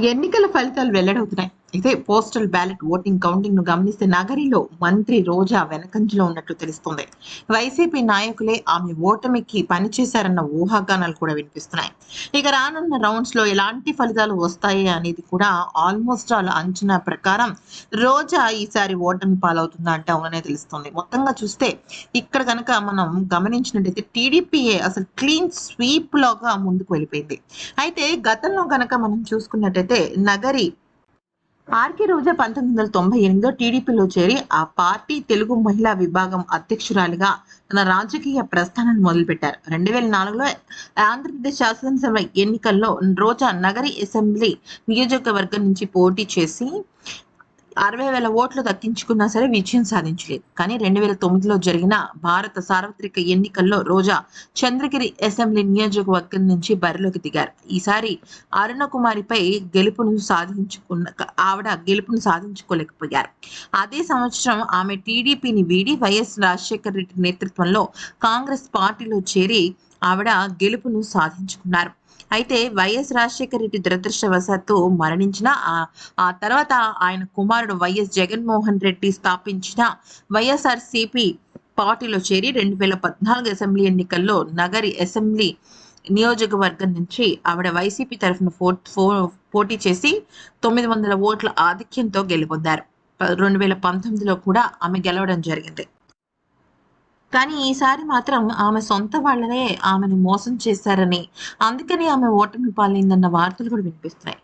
ఎన్నికల ఫలితాలు వెల్లడవుతున్నాయి. అయితే పోస్టల్ బ్యాలెట్ ఓటింగ్ కౌంటింగ్ను గమనిస్తే నగరిలో మంత్రి రోజా వెనకంజలో ఉన్నట్లు తెలుస్తోంది. వైసీపీ నాయకులే ఆమె ఓటమికి పనిచేశారన్న ఊహాగానాలు కూడా వినిపిస్తున్నాయి. ఇక రానున్న రౌండ్స్లో ఎలాంటి ఫలితాలు వస్తాయి అనేది కూడా ఆల్మోస్ట్ ఆల్ అంచనా ప్రకారం రోజా ఈసారి ఓటమి పాలవుతుందా అంటే అవుననే తెలుస్తుంది. మొత్తంగా చూస్తే ఇక్కడ కనుక మనం గమనించినట్టయితే టీడీపీఏ అసలు క్లీన్ స్వీప్ లాగా ముందుకు వెళ్ళిపోయింది. అయితే గతంలో గనక మనం చూసుకున్నట్టయితే నగరి ఆర్కే రోజా పంతొమ్మిది వందల తొంభై ఎనిమిదిలో టీడీపీలో చేరి ఆ పార్టీ తెలుగు మహిళా విభాగం అధ్యక్షురాలిగా తన రాజకీయ ప్రస్థానాన్ని మొదలుపెట్టారు. రెండు వేల నాలుగులో ఆంధ్రప్రదేశ్ శాసనసభ ఎన్నికల్లో రోజా నగరి అసెంబ్లీ నియోజకవర్గం నుంచి పోటీ చేసి అరవై వేల ఓట్లు దక్కించుకున్నా సరే విజయం సాధించలేదు. కానీ రెండు వేల తొమ్మిదిలో జరిగిన భారత సార్వత్రిక ఎన్నికల్లో రోజా చంద్రగిరి అసెంబ్లీ నియోజకవర్గం నుంచి బరిలోకి దిగారు. ఈసారి అరుణ కుమారిపై గెలుపును సాధించుకున్న ఆవిడ గెలుపును సాధించుకోలేకపోయారు. అదే సంవత్సరం ఆమె టీడీపీని వీడి వైఎస్ రాజశేఖర రెడ్డి నేతృత్వంలో కాంగ్రెస్ పార్టీలో చేరి ఆవిడ గెలుపును సాధించుకున్నారు. అయితే వైఎస్ రాజశేఖర రెడ్డి దురదృష్టవశాత్తు మరణించిన ఆ- తర్వాత ఆయన కుమారుడు వైఎస్ జగన్మోహన్ రెడ్డి స్థాపించిన వైఎస్ఆర్ సిపి పార్టీలో చేరి రెండు వేల పద్నాలుగు అసెంబ్లీ ఎన్నికల్లో నగరి అసెంబ్లీ నియోజకవర్గం నుంచి ఆవిడ వైసీపీ తరఫున ఫో ఫో- పోటీ చేసి తొమ్మిది వందల ఓట్ల ఆధిక్యంతో గెలుపొందారు. ప- రెండు వేల పంతొమ్మిదిలో కూడా ఆమె గెలవడం జరిగింది. కానీ ఈసారి మాత్రం ఆమె సొంత వాళ్ళనే ఆమెను మోసం చేశారని. అందుకని ఆమె ఓటమి పాలైందన్న వార్తలు కూడా వినిపిస్తున్నాయి.